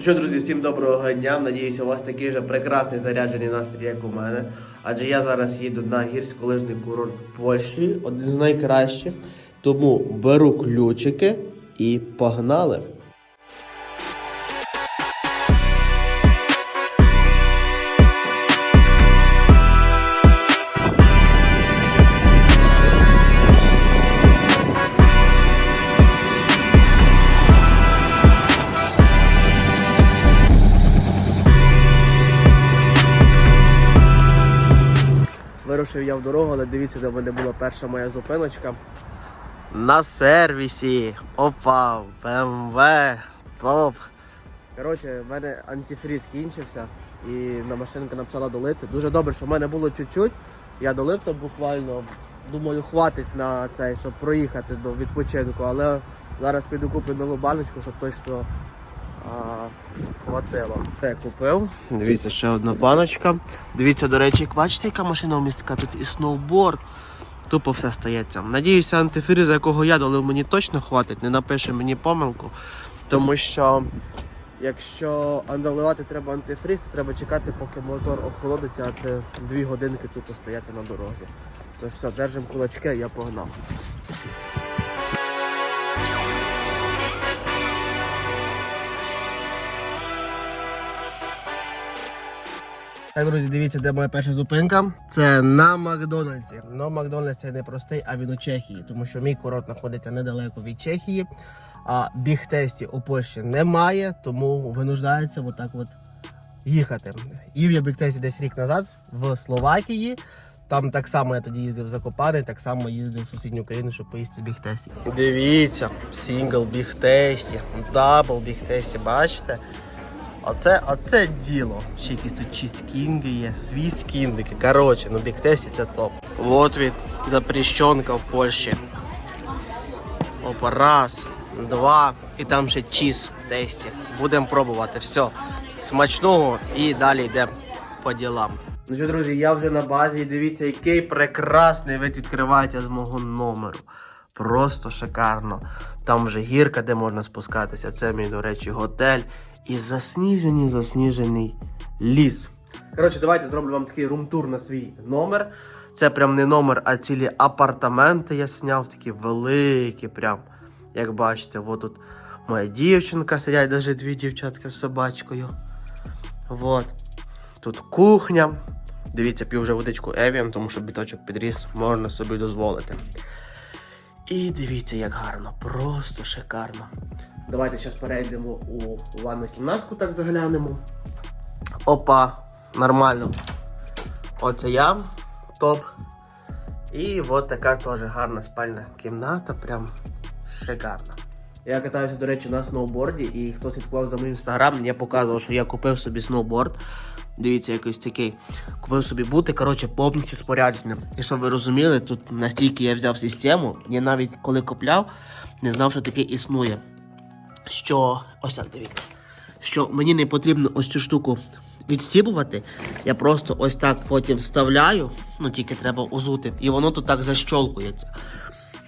Ну що, друзі, всім доброго дня. Надіюся, у вас такий же прекрасний заряджений настрій, як у мене. Адже я зараз їду на гірськолижний курорт Польщі, один з найкращих. Тому беру ключики і погнали. Вирушив я в дорогу, але дивіться, де в мене була перша моя зупиночка. На сервісі. Опа, BMW, топ. Коротше, в мене антифріз кінчився і на машинку написала долити. Дуже добре, що в мене було чуть-чуть. Я долив то буквально. Думаю, хватить на цей, щоб проїхати до відпочинку, але зараз піду куплю нову баночку, щоб точно хватило. Це купив. Дивіться, ще одна баночка. Дивіться, до речі, бачите, яка машина у містка, тут і сноуборд. Тупо все стається. Надіюся, антифріз, якого я долив, мені точно хватить, не напише мені помилку. Тому що якщо доливати треба антифріз, то треба чекати, поки мотор охолодиться, а це дві годинки тупо стояти на дорозі. То все, держимо кулачки, я погнав. Так, друзі, дивіться, де моя перша зупинка. Це на Макдональдсі. Но Макдональдс це не простий, а він у Чехії, тому що мій курорт знаходиться недалеко від Чехії. А біг-тесті у Польщі немає, тому винуждається отак от їхати. Їв я біг-тесті десь рік назад в Словакії. Там так само я тоді їздив в Закопане, так само їздив в сусідню країну, щоб поїсти біг-тесті. Дивіться, сингл біг-тесті, дабл біг-тесті, бачите? Оце, оце діло. Ще якісь тут чізкінги є, свіскіндики. Коротше, ну біктесті це топ. Вот він, запрещенка в Польщі. Опа, раз, два. І там ще чіз в тесті. Будемо пробувати. Все. Смачного і далі йдемо по ділам. Ну що, друзі, я вже на базі дивіться, який прекрасний вид відкривається з мого номеру. Просто шикарно. Там вже гірка, де можна спускатися. Це мій, до речі, готель. І засніжений, засніжений ліс. Коротше, давайте зроблю вам такий румтур на свій номер. Це прям не номер, а цілі апартаменти я зняв, такі великі, прям. Як бачите, от тут моя дівчинка, сидять навіть дві дівчатки з собачкою. Вот. Тут кухня. Дивіться, пів вже водичку Evian, тому що біточок підріс, можна собі дозволити. І дивіться, як гарно, просто шикарно. Давайте зараз перейдемо у ванну кімнатку, так заглянемо. Опа, нормально. Оце я, топ. І от така теж гарна спальна кімната, прям шикарна. Я катаюся, до речі, на сноуборді, і хто слідкував за моїм інстаграм, я показував, що я купив собі сноуборд. Дивіться, якийсь такий. Купив собі бути, коротше, повністю спорядженим. І щоб ви розуміли, тут настільки я взяв систему, я навіть коли купляв, не знав, що таке існує. Що. Ось так дивіться. Що мені не потрібно ось цю штуку відстібувати. Я просто ось так потім вставляю, ну тільки треба узути, і воно тут так защолкується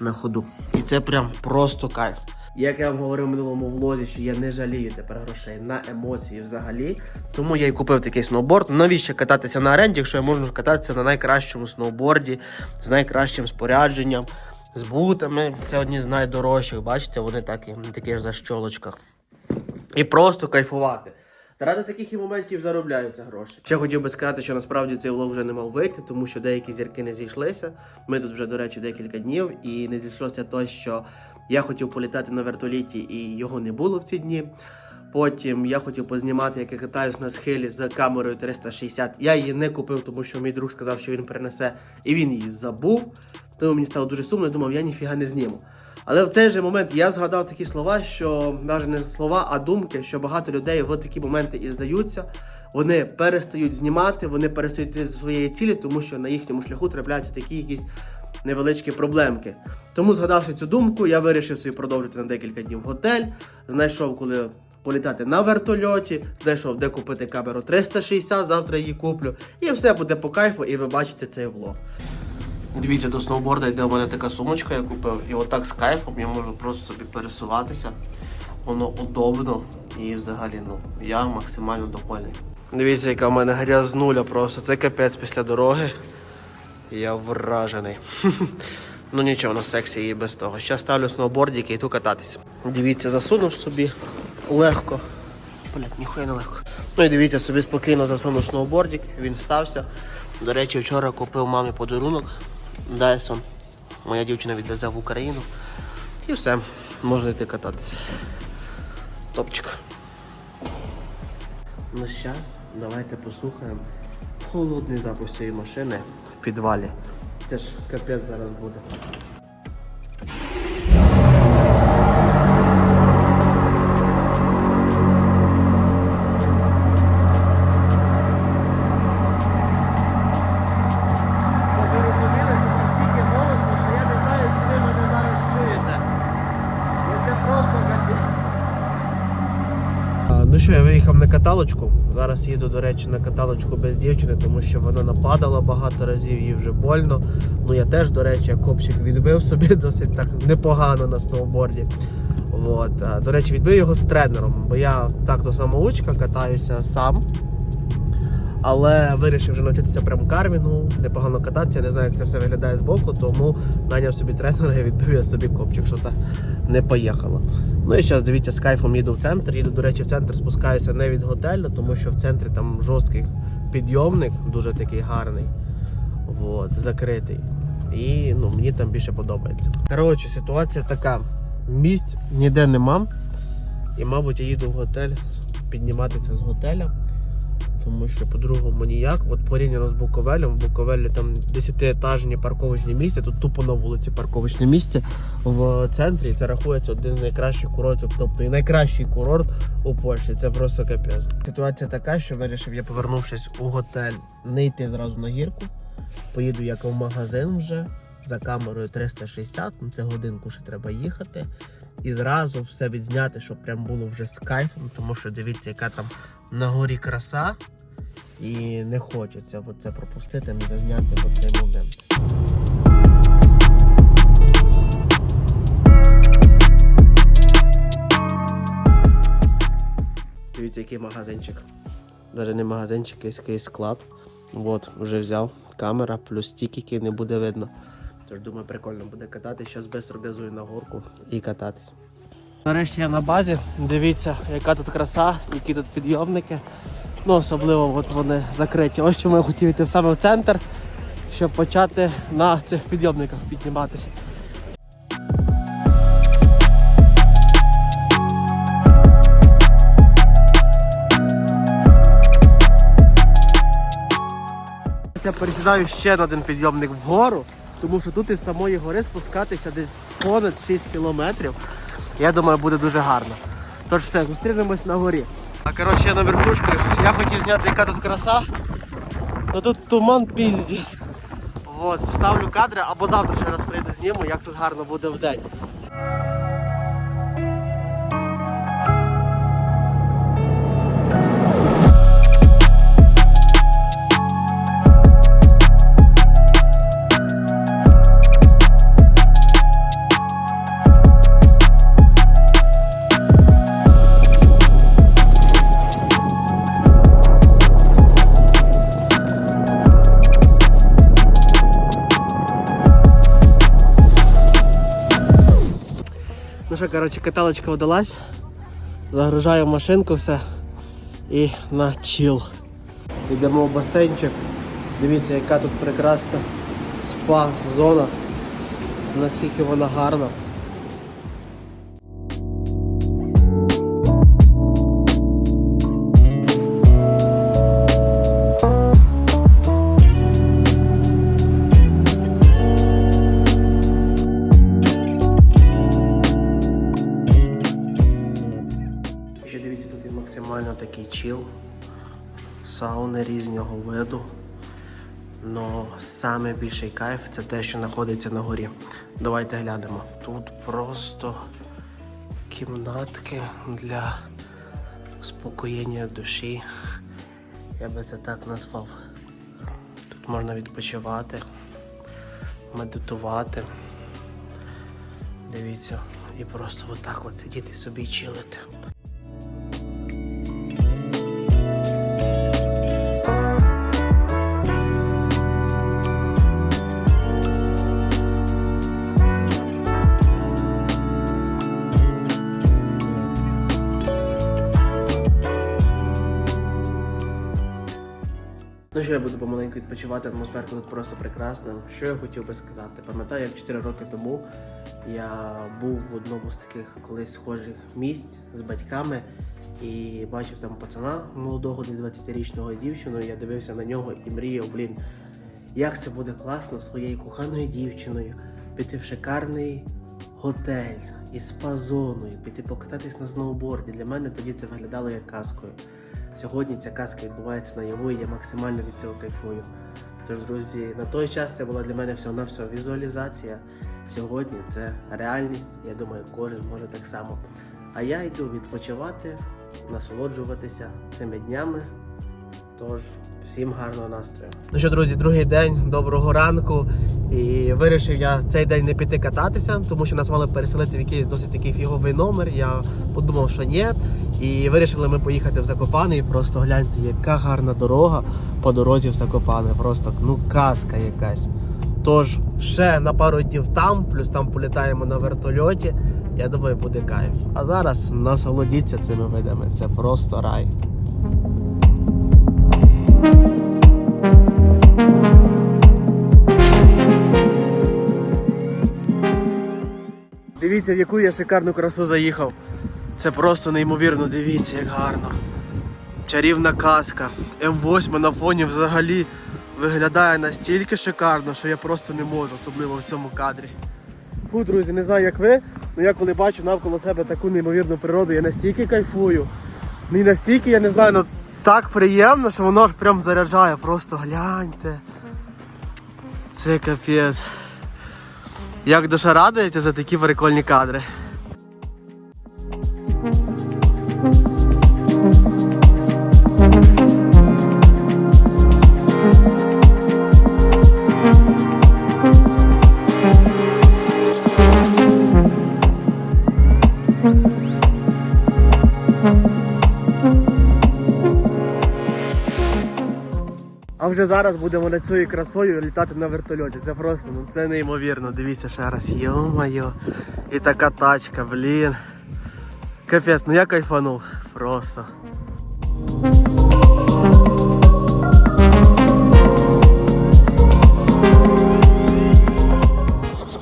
на ходу. І це прям просто кайф. Як я вам говорив в минулому влозі, що я не жалію тепер грошей на емоції взагалі. Тому я і купив такий сноуборд. Навіщо кататися на оренді, якщо я можу кататися на найкращому сноуборді з найкращим спорядженням, з бутами. Це одні з найдорожчих, бачите, вони такі, на таких защолочках. І просто кайфувати. Заради таких і моментів заробляються гроші. Ще хотів би сказати, що насправді цей влог вже не мав вийти, тому що деякі зірки не зійшлися. Ми тут вже, до речі, декілька днів, і не зійшлося то, що я хотів політати на вертоліті, і його не було в ці дні. Потім я хотів познімати, як я катаюсь на схилі з камерою 360. Я її не купив, тому що мій друг сказав, що він принесе, і він її забув. Тому мені стало дуже сумно, я думав, я ніфіга не зніму. Але в цей же момент я згадав такі слова, що навіть не слова, а думки, що багато людей в такі моменти і здаються. Вони перестають знімати, вони перестають йти до своєї цілі, тому що на їхньому шляху трапляються такі якісь невеличкі проблемки. Тому, згадавши цю думку, я вирішив собі продовжити на декілька днів готель. Знайшов, коли політати на вертольоті, знайшов, де купити камеру 360, завтра її куплю. І все буде по кайфу, і ви бачите цей влог. Дивіться, до сноуборда йде у мене така сумочка, я купив. І отак з кайфом я можу просто собі пересуватися. Воно удобно. І взагалі, ну, я максимально довольний. Дивіться, яка в мене грязнуля просто. Це капець після дороги. Я вражений. ну нічого, на сексі і без того. Ще ставлю сноубордики і йду кататися. Дивіться, засунув собі легко. Блять, ніхуя не легко. Ну і дивіться, собі спокійно засунув сноубордик, він стався. До речі, вчора купив мамі подарунок Dyson. Моя дівчина відвезе в Україну. І все, можна йти кататися. Топчик. Ну зараз давайте послухаємо холодний запуск цієї машини в підвалі. Це ж капець зараз буде. Що, я виїхав на каталочку. Зараз їду, до речі, на каталочку без дівчини, тому що вона нападала багато разів, їй вже больно. Ну я теж, до речі, копчик відбив собі досить так непогано на сноуборді. От. До речі, відбив його з тренером, бо я так до самоучка катаюся сам. Але вирішив вже навчитися прям карвінгу, непогано кататися, я не знаю, як це все виглядає з боку, тому наняв собі тренера і відбив я собі копчик, що та не поїхало. Ну і зараз дивіться, з кайфом їду в центр. Їду, до речі, в центр спускаюся не від готелю, тому що в центрі там жорсткий підйомник, дуже такий гарний, от, закритий. І ну, мені там більше подобається. Коротше, ситуація така: місць ніде нема. І, мабуть, я їду в готель підніматися з готеля. Тому що по-другому ніяк. От порівняно з Буковелем, в Буковелі там 10-етажні парковочні місця, тут тупо на вулиці парковочне місце в центрі. Це рахується один з найкращих курортів, тобто і найкращий курорт у Польщі. Це просто капець. Ситуація така, що вирішив я, повернувшись у готель, не йти зразу на гірку. Поїду як в магазин вже за камерою 360, ну це годинку ще треба їхати. І зразу все відзняти, щоб прям було вже з кайфом, тому що дивіться, яка там на горі краса. І не хочеться це пропустити, не зазняти в цей момент. Дивіться, який магазинчик. Навіть не магазинчик, який склад. От, вже взяв камера, плюс тікіки не буде видно. Тож думаю, прикольно буде катати. Зараз без організую на горку і кататись. Нарешті я на базі. Дивіться, яка тут краса, які тут підйомники. Ну, особливо от вони закриті. Ось чому я хотів йти саме в центр, щоб почати на цих підйомниках підніматися. Я пересідаю ще на один підйомник вгору, тому що тут із самої гори спускатися десь понад 6 кілометрів. Я думаю, буде дуже гарно. Тож все, зустрінемось на горі. А коротше, я на верхушку. Я хотів зняти, яка тут краса. Ну тут туман піздець. От, ставлю кадри або завтра ще раз прийду зніму, як тут гарно буде в Ну коротше, каталочка вдалась. Загружаю машинку все і на чил. Йдемо в басейнчик. Дивіться, яка тут прекрасна спа-зона. Наскільки вона гарна. Є такий чил, сауни різного виду. Но саме більший кайф це те, що знаходиться на горі. Давайте глянемо. Тут просто кімнатки для успокоєння душі. Я би це так назвав. Тут можна відпочивати, медитувати. Дивіться, і просто отак от сидіти собі і чилити. Що я буду помаленьку відпочивати, атмосферка тут просто прекрасна. Що я хотів би сказати? Пам'ятаю, як 4 роки тому я був в одному з таких колись схожих місць з батьками і бачив там пацана молодого, десь 20-річного дівчину. Я дивився на нього і мріяв, блін, як це буде класно своєю коханою дівчиною піти в шикарний готель із спа-зоною, піти покататись на сноуборді. Для мене тоді це виглядало як казкою. Сьогодні ця казка відбувається наяву, і я максимально від цього кайфую. Тож, друзі, на той час це була для мене всього на все візуалізація. Сьогодні це реальність. Я думаю, кожен може так само. А я йду відпочивати, насолоджуватися цими днями. Тож, всім гарного настрою. Ну що, друзі, другий день, доброго ранку. І вирішив я цей день не піти кататися, тому що нас мали переселити в якийсь досить такий фіговий номер. Я подумав, що ні. І вирішили ми поїхати в Закопане. І просто гляньте, яка гарна дорога по дорозі в Закопане. Просто ну казка якась. Тож ще на пару днів там, плюс там політаємо на вертольоті. Я думаю, буде кайф. А зараз насолодіться цими видами. Це просто рай. Дивіться, в яку я шикарну красу заїхав. Це просто неймовірно, дивіться, як гарно. Чарівна казка. М8 на фоні взагалі виглядає настільки шикарно, що я просто не можу, особливо в цьому кадрі. Фу, друзі, не знаю як ви, але я коли бачу навколо себе таку неймовірну природу, я настільки кайфую. Мені настільки, я не знаю, ну так приємно, що воно ж прям заряджає. Просто гляньте. Це капець. Як душа радується за такі прикольні кадри. Вже зараз будемо над цією красою літати на вертольоті. Це просто ну це неймовірно. Дивіться ще раз. Йо-моє. І така тачка, блін. Капець, ну я кайфанув. Просто.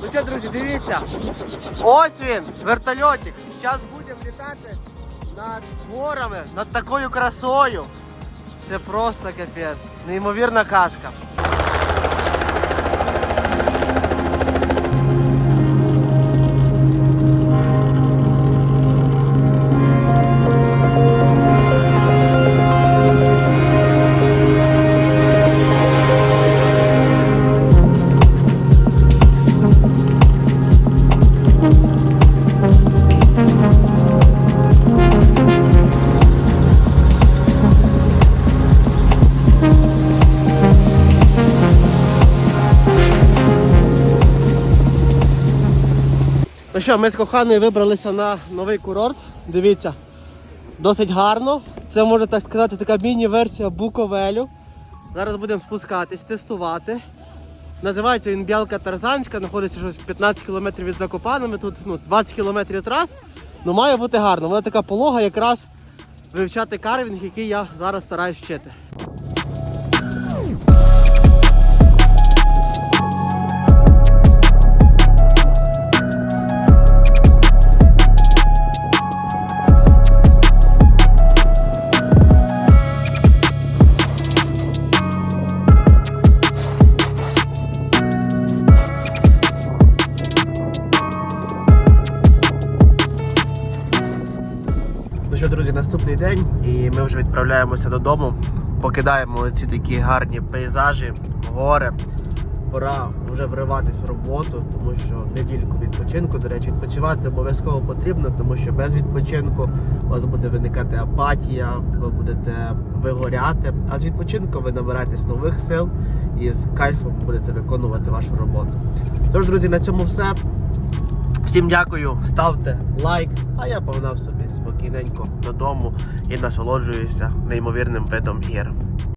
Ну що, друзі, дивіться. Ось він, вертольотик. Зараз будемо літати над горами, над такою красою. Це просто капець. Неймовірна казка. Ну що, ми з коханою вибралися на новий курорт. Дивіться, досить гарно. Це можна так сказати, така міні-версія Буковелю. Зараз будемо спускатись, тестувати. Називається він Білка Тарзанська, знаходиться щось 15 км від Закопанами, тут ну, 20 км трас. Ну має бути гарно. Вона така полога якраз вивчати карвінг, який я зараз стараюсь вчити. Відправляємося додому. Покидаємо ці такі гарні пейзажі, гори. Пора вже вриватись в роботу, тому що недільку відпочинку. До речі, відпочивати обов'язково потрібно, тому що без відпочинку у вас буде виникати апатія, ви будете вигоряти. А з відпочинку ви набираєтесь нових сил і з кайфом будете виконувати вашу роботу. Тож, друзі, на цьому все. Всім дякую, ставте лайк, а я погнав собі спокійненько додому і насолоджуюся неймовірним видом гір.